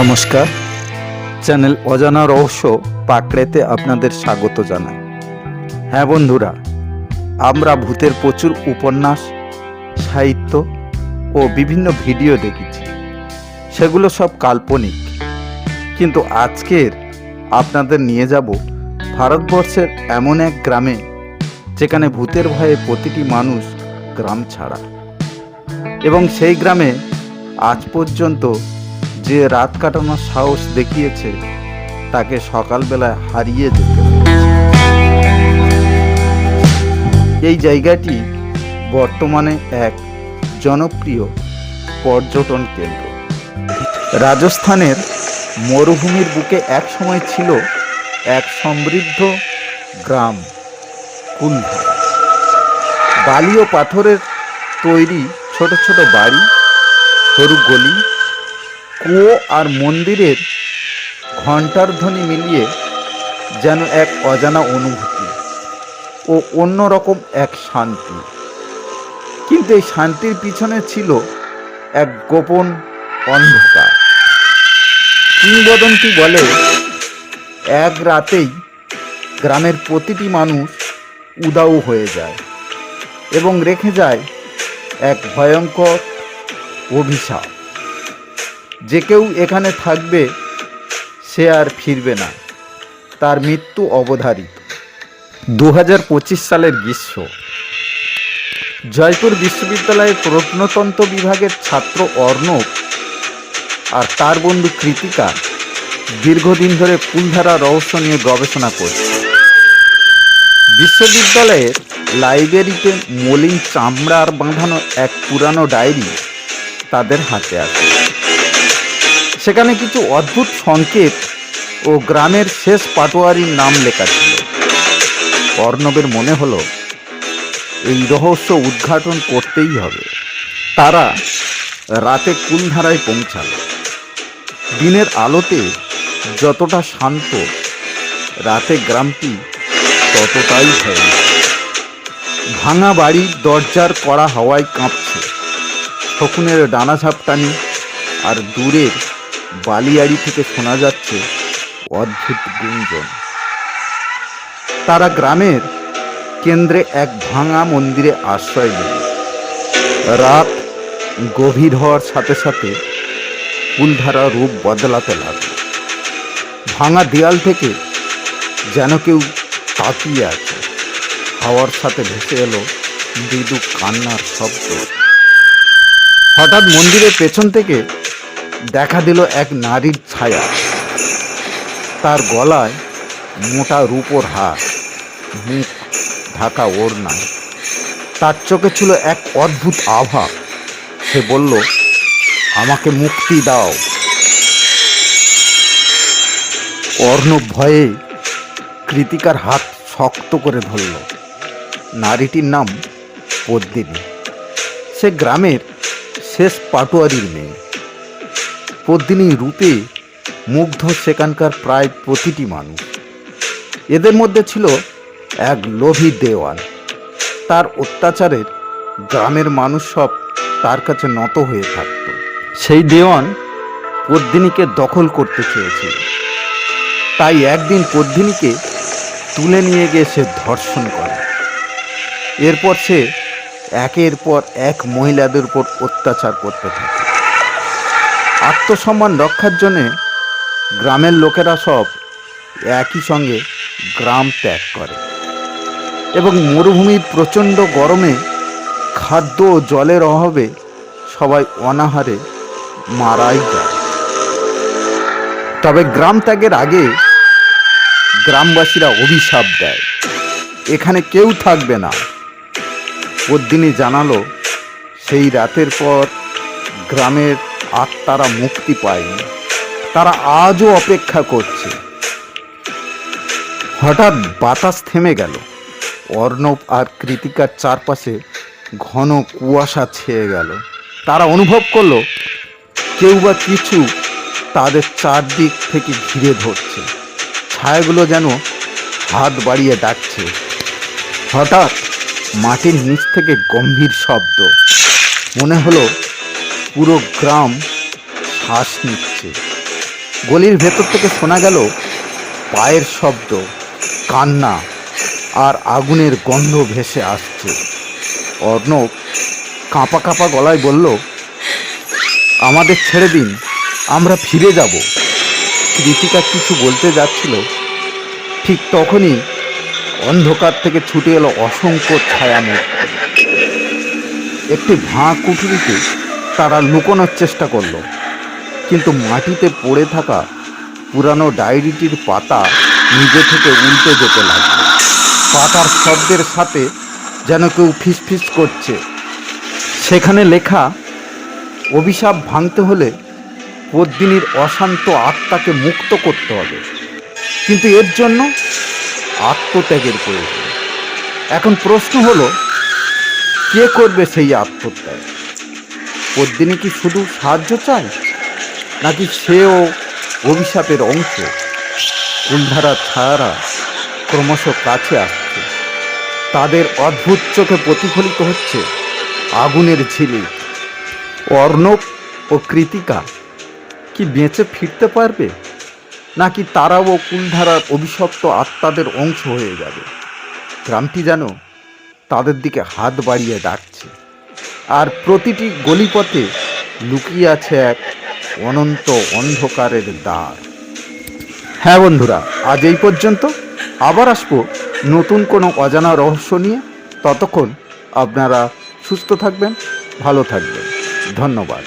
নমস্কার। চ্যানেল অজানা রহস্য পাকড়েতে আপনাদের স্বাগত জানাই। হ্যাঁ বন্ধুরা, আমরা ভূতের প্রচুর উপন্যাস, সাহিত্য ও বিভিন্ন ভিডিও দেখেছি। সেগুলো সব কাল্পনিক। কিন্তু আজকের আপনাদের নিয়ে যাব ভারতবর্ষের এমন এক গ্রামে, যেখানে ভূতের ভয়ে প্রতিটি মানুষ গ্রাম ছাড়া। এবং সেই গ্রামে আজ পর্যন্ত যে রাত কাটানোর সাহস দেখিয়েছে, তাকে সকালবেলায় হারিয়ে যেতে এই জায়গাটি বর্তমানে এক জনপ্রিয় পর্যটন কেন্দ্র। রাজস্থানের মরুভূমির বুকে এক সময় ছিল এক সমৃদ্ধ গ্রাম কুলধারা বালি ও পাথরের তৈরি ছোট ছোট বাড়ি, সরু গলি কুয়ো আর মন্দিরের ঘণ্টার ধ্বনি মিলিয়ে যেন এক অজানা অনুভূতি ও অন্যরকম এক শান্তি। কিন্তু এই শান্তির পিছনে ছিল এক গোপন অন্ধকার। কিংবদন্তি বলে, এক রাতেই গ্রামের প্রতিটি মানুষ উদাও হয়ে যায় এবং রেখে যায় এক ভয়ঙ্কর অভিশাপ। যে কেউ এখানে থাকবে, সে আর ফিরবে না। তার মৃত্যু অবধারিত। দু হাজার পঁচিশ সালের গ্রীষ্ম। জয়পুর বিশ্ববিদ্যালয়ের প্রত্নতন্ত্র বিভাগের ছাত্র অর্ণব আর তার বন্ধু কৃতিকা দীর্ঘদিন ধরে ফুলধারা রহস্য নিয়ে গবেষণা করছে। বিশ্ববিদ্যালয়ের লাইব্রেরিতে মলিন চামড়ার বাঁধানো এক পুরানো ডায়েরি তাদের হাতে আছে। সেখানে কিছু অদ্ভুত সংকেত ও গ্রামের শেষ পাটোয়ারির নাম লেখা ছিল। অর্ণবের মনে হলো, এই রহস্য উদ্ঘাটন করতেই হবে। তারা রাতে কুলধারায় পৌঁছালো। দিনের আলোতে যতটা শান্ত রাতে গ্রামটি ততটাই ভয় ভাঙা বাড়ির দরজার কড়া হাওয়ায় কাঁপছে। শকুনের ডানা ঝাপটানি আর দূরের বালিয়াড়ি থেকে শোনা যাচ্ছে অদ্ভুত গুঞ্জন। তারা গ্রামের কেন্দ্রে এক ভাঙা মন্দিরে আশ্রয় নিল রাত গভীর হওয়ার সাথে সাথে ফুলধারা রূপ বদলাতে লাগল। ভাঙা দেয়াল থেকে যেন কেউ তাকিয়ে আছে। হাওয়ার সাথে ভেসে এলো মৃদু কান্নার শব্দ। হঠাৎ মন্দিরের পেছন থেকে দেখা দিল এক নারীর ছায়া। তার গলায় মোটা রূপোর হার, মুখ ঢাকা ওড়না তার চোখে ছিল এক অদ্ভুত আভা। সে বলল, আমাকে মুক্তি দাও। অর্ণব ভয়ে কৃতিকার হাত শক্ত করে ধরল। নারীটির নাম পদ্মিনী। সে গ্রামের শেষ পাটোয়ারির মেয়ে। পদ্মিনী রূপে মুগ্ধ সেখানকার প্রায় প্রতিটি মানুষ। এদের মধ্যে ছিল এক লোভী দেওয়ান। তার অত্যাচারের গ্রামের মানুষ সব তার কাছে নত হয়ে থাকত। সেই দেওয়ান পদ্মিনীকে দখল করতে চেয়েছিল। তাই একদিন পদ্মিনীকে তুলে নিয়ে গিয়ে সে ধর্ষণ করে। এরপর সে একের পর এক মহিলাদের উপর অত্যাচার করতে থাকে। আত্মসম্মান রক্ষার জন্যে গ্রামের লোকেরা সব একই সঙ্গে গ্রাম ত্যাগ করে। এবং মরুভূমির প্রচণ্ড গরমে খাদ্য ও জলের অভাবে সবাই অনাহারে মারাই যায়। তবে গ্রাম ত্যাগের আগে গ্রামবাসীরা অভিশাপ দেয়। এখানে কেউ থাকবে না। পদ্মিনী জানালো, সেই রাতের পর গ্রামের আত্মারা মুক্তি পায়নি। তারা আজও অপেক্ষা করছে। হঠাৎ বাতাস থেমে গেল। অর্ণব আর কৃতিকার চারপাশে ঘন কুয়াশা ছেয়ে গেল। তারা অনুভব করল, কেউ বা কিছু তাদের চারদিক থেকে ঘিরে ধরছে। ছায়াগুলো যেন হাত বাড়িয়ে ডাকছে। হঠাৎ মাটির নিচ থেকে গম্ভীর শব্দ। মনে হলো পুরো গ্রাম শ্বাস নিচ্ছে। গলির ভেতর থেকে শোনা গেল পায়ের শব্দ, কান্না আর আগুনের গন্ধ ভেসে আসছে। অর্ণব কাঁপা কাঁপা গলায় বলল, আমাদের ছেড়ে দিন, আমরা ফিরে যাব। কৃতিকা কিছু বলতে যাচ্ছিল। ঠিক তখনই অন্ধকার থেকে ছুটে এলো অসংখ্য ছায়ামূর্তি। একটি ভাঁ কুঠুরিতে তারা লুকোনোর চেষ্টা করল। কিন্তু মাটিতে পড়ে থাকা পুরানো ডায়েরিটির পাতা নিজে থেকে উল্টে যেতে লাগল। পাতার শব্দের সাথে যেন কেউ ফিসফিস করছে। সেখানে লেখা, অভিশাপ ভাঙতে হলে পদ্মিনীর অশান্ত আত্মাকে মুক্ত করতে হবে। কিন্তু এর জন্য আত্মত্যাগের প্রয়োজন। এখন প্রশ্ন হলো, কে করবে সেই আত্মত্যাগ? পদ্মিনী কি শুধু সাহায্য চায়? নাকি সেও অভিশাপের অংশ? কুলধারা ছায়ারা ক্রমশ কাছে আসছে। তাদের অদ্ভুত চোখে প্রতিফলিত হচ্ছে আগুনের ঝিলি। অর্ণব ও কৃতিকা কি বেঁচে ফিরতে পারবে? নাকি তারাও কুলধারার অভিশপ্ত আত্মাদের অংশ হয়ে যাবে? গ্রামটি যেন তাদের দিকে হাত বাড়িয়ে ডাকছে। আর প্রতিটি গলিপথে লুকিয়ে আছে এক অনন্ত অন্ধকারের দ্বার। হ্যাঁ বন্ধুরা, আজ এই পর্যন্ত। আবার আসব নতুন কোনো অজানা রহস্য নিয়ে। ততক্ষণ আপনারা সুস্থ থাকবেন, ভালো থাকবেন। ধন্যবাদ।